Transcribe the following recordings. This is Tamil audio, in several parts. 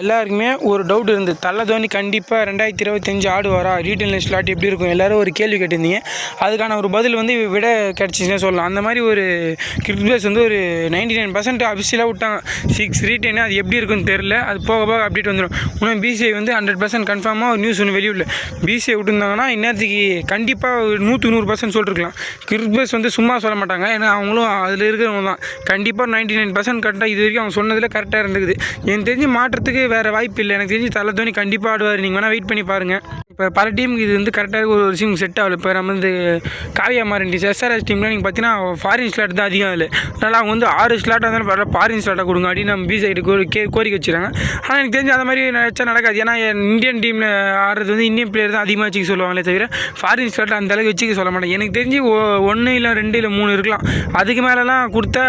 எல்லாருக்குமே ஒரு டவுட் இருந்தது தலை தோனி கண்டிப்பாக ரெண்டாயிரத்தி இருபத்தஞ்சு ஆடுவாரா ரீட்டெயில் ஸ்லாட் எப்படி இருக்கும்? எல்லோரும் ஒரு கேள்வி கேட்டிருந்தீங்க. அதுக்கான ஒரு பதில் வந்து விட கிடச்சிச்சுன்னே சொல்லலாம். அந்த மாதிரி ஒரு கிரிக்கெட் வந்து ஒரு நைன்டி நைன் பர்சன்ட் அபிஷியலாக விட்டாங்க. சிக்ஸ் ரீட்டெயின் அது எப்படி இருக்குன்னு தெரில அது போக போக அப்டேட் வந்துடும் இன்னும் பிசிஐ வந்து ஹண்ட்ரட் பர்சன்ட் கன்ஃபார்மாக ஒரு நியூஸ் ஒன்று வெளியிடல பிசிஐ விட்டுருந்தாங்கன்னா இந்நேரத்துக்கு கண்டிப்பாக ஒரு நூற்றி நூறு பர்சன்ட் சொல்லிருக்கலாம். கிரிக்கெட் வந்து சும்மா சொல்ல மாட்டாங்க. ஏன்னா அவங்களும் அதில் இருக்கிறவங்க தான். கண்டிப்பாக நைன்டி நைன் பர்சன்ட் கரெக்டாக இது வரைக்கும் அவங்க சொன்னதில் கரெக்டாக இருந்துக்குது. எனக்கு தெரிஞ்சு மாற்றத்துக்கு வேறு வாய்ப்பு இல்லை. எனக்கு தெரிஞ்சு தலை தோனி கண்டிப்பாக ஆடுவார். நீங்கள் வேணால் வெயிட் பண்ணி பாருங்கள் இப்போ பல டீமுக்கு இது வந்து கரெக்டாக ஒரு விஷயம் செட் ஆகல. இப்போ நம்ம வந்து காவியா மாரண்டி எஸ்ஆர்எஸ் டீம்லாம் நீங்கள் பார்த்தீங்கன்னா ஃபாரின் ஸ்லாட் தான் அதிகம் இல்லை அதனால் அவங்க வந்து ஆறு ஸ்லாட்டாக இருந்தாலும் பரவாயில்ல ஃபாரின் ஸ்லாட்டாக கொடுங்க அப்படின்னு நம்ம பி சைடு கோரி கே கோரிக்கை வச்சுருக்காங்க. ஆனால் எனக்கு தெரிஞ்சு அந்த மாதிரி நினச்சா நடக்காது. ஏன்னா இந்தியன் டீமில் ஆடுறது வந்து இந்தியன் பிளேயர் தான் அதிகமாக வச்சுக்க சொல்லுவாங்களே தவிர ஃபாரின் ஸ்லாட் அந்த அளவுக்கு வச்சுக்க சொல்ல மாட்டேன் எனக்கு தெரிஞ்சு ஒன்று இல்லை ரெண்டு இல்லை மூணு இருக்கலாம். அதுக்கு மேலெலாம் கொடுத்தா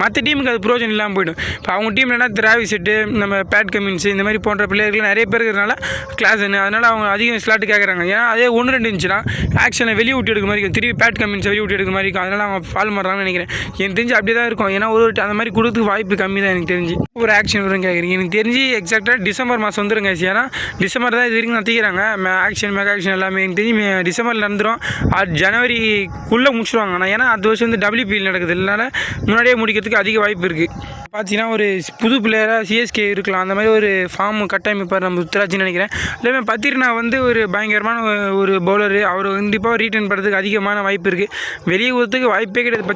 மற்ற டீமுக்கு அது பிரோஜனம் இல்லாமல் போயிடும். இப்போ அவங்க டீமில் என்ன திராவி செட்டு நம்ம பேட் கமின்ஸ் இந்த மாதிரி போன்ற பிளேயர்கள் நிறைய பேர் இருக்கிறதுனால கிளாஸ் அதனால் அவங்க அதிகம் ஸ்லாட்டு கேட்குறாங்க ஏன்னா அதே ஒன்று ரெண்டு இருந்துச்சுன்னா ஆக்ஷனை வெளியே விட்டு எடுக்கிற மாதிரி இருக்கும். திருப்பி பேட் கமின்ஸ் வெளியே விட்டு எடுக்கிற மாதிரி இருக்கும். அதனால் அவங்க ஃபால் பண்ணுறாங்கன்னு நினைக்கிறேன். எனக்கு தெரிஞ்சு அப்படியே தான் இருக்கும். ஏன்னா ஒரு அந்த மாதிரி கொடுத்து வாய்ப்பு கம்மி தான் எனக்கு தெரிஞ்சு. ஒரு ஆக்ஷன் வரும் கேட்குறீங்க எனக்கு தெரிஞ்சு எக்ஸாக்டாக டிசம்பர் மாதம் வந்துருங்க ஏன்னா டிசம்பர் தான் இது வரைக்கும் நத்திக்கிறாங்க ஆக்ஷன் மெகா ஆக்ஷன் எல்லாமே. எனக்கு தெரிஞ்சு மே- டிசம்பரில் நடந்துடும் அது ஜனவரிக்குள்ளே முடிச்சுருவாங்க. ஆனால் ஏன்னா அது வருஷம் வந்து டபிள்யூபிஎல் நடக்குது. இல்லைனால முன்னாடியே முடிக்கிறதுக்கு அதிக வாய்ப்பு இருக்குது பார்த்தீங்கன்னா ஒரு புது பிளேயராக சிஎஸ்கே இருக்கலாம். அந்த மாதிரி ஒரு ஃபார்ம் கட்டமைப்பார் நம்ம ருத்ராஜ்னு நினைக்கிறேன். இல்லாமல் பத்திரினா வந்து ஒரு பயங்கரமான ஒரு பவுலரு அவர் கண்டிப்பாக ரீட்டர்ன் பண்ணுறதுக்கு அதிகமான வாய்ப்பு இருக்குது வெளியே ஊற்றுக்கு வாய்ப்பே கிடையாது. பத்தி